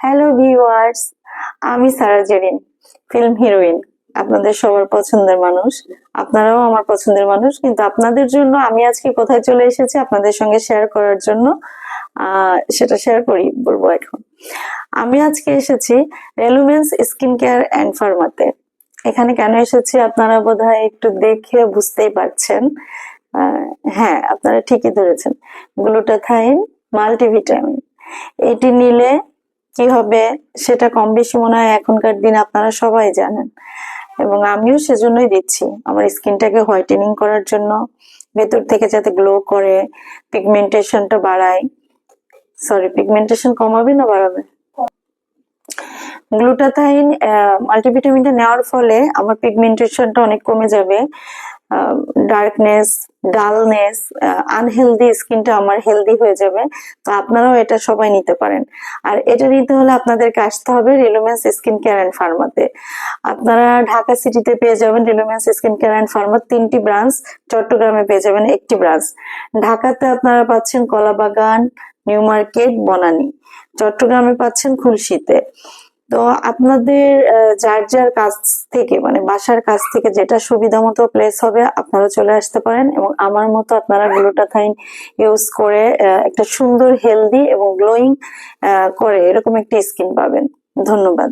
Hello viewers আমি সারা Zerin film heroine আপনাদের সবার পছন্দের মানুষ। আপনারাও আমার পছন্দের মানুষ, কিন্তু আপনাদের জন্য আমি আজকে কোথায় চলে এসেছি আপনাদের সঙ্গে শেয়ার করার জন্য সেটা শেয়ার করি, বলব এখন। আমি আজকে এসেছি রেলুমেন্স স্কিন কেয়ার অ্যান্ড ফার্মাতে এখানে কেন এসেছি আপনারা বোধহয় একটু দেখে বুঝতেই পারছেন। হ্যাঁ আপনারা ঠিকই ধরেছেন। গ্লুটাথাইন মাল্টিভিটামিন এটি নিলে কি হবে সেটা কম বেশি মনে হয় এখনকার দিন আপনারা সবাই জানেন। এবং আমিও সেজন্যই দিচ্ছি। আমার স্কিনটাকে হোয়াইটেনিং করার জন্য, ভেতর থেকে যাতে গ্লো করে পিগমেন্টেশনটা বাড়ায়। সরি পিগমেন্টেশন কমাবে না বাড়াবে? গ্লুটাথাইন মাল্টিভিটামিনটা নেওয়ার ফলে আমার পিগমেন্টেশনটা অনেক কমে যাবে। ডার্কনেস ডালনেস আনহেলদি স্কিনটা আমার হেলদি হয়ে যাবে, তো আপনারাও এটা সবাই নিতে পারেন। আর এটা নিতে হলে আপনাদেরকে আসতে হবে রিলুমেন্স স্কিন কেয়ার অ্যান্ড ফার্মাতে। আপনারা ঢাকা সিটিতে পেয়ে যাবেন রিলুমেন্স স্কিন কেয়ার অ্যান্ড ফার্মার তিনটি ব্রাঞ্চ, চট্টগ্রামে পেয়ে যাবেন একটি ব্রাঞ্চ। ঢাকাতে আপনারা পাচ্ছেন কলাবাগান, নিউ মার্কেট, বনানী। চট্টগ্রামে পাচ্ছেন খুলশিতে। তো আপনাদের যার যার কাছ থেকে মানে বাসার কাছ থেকে যেটা সুবিধা মতো প্লেস হবে, আপনারা চলে আসতে পারেন এবং আমার মতো আপনারা গ্লুটাথাইন ইউজ করে একটা সুন্দর হেলদি এবং গ্লোয়িং করে এরকম একটি স্কিন পাবেন। ধন্যবাদ।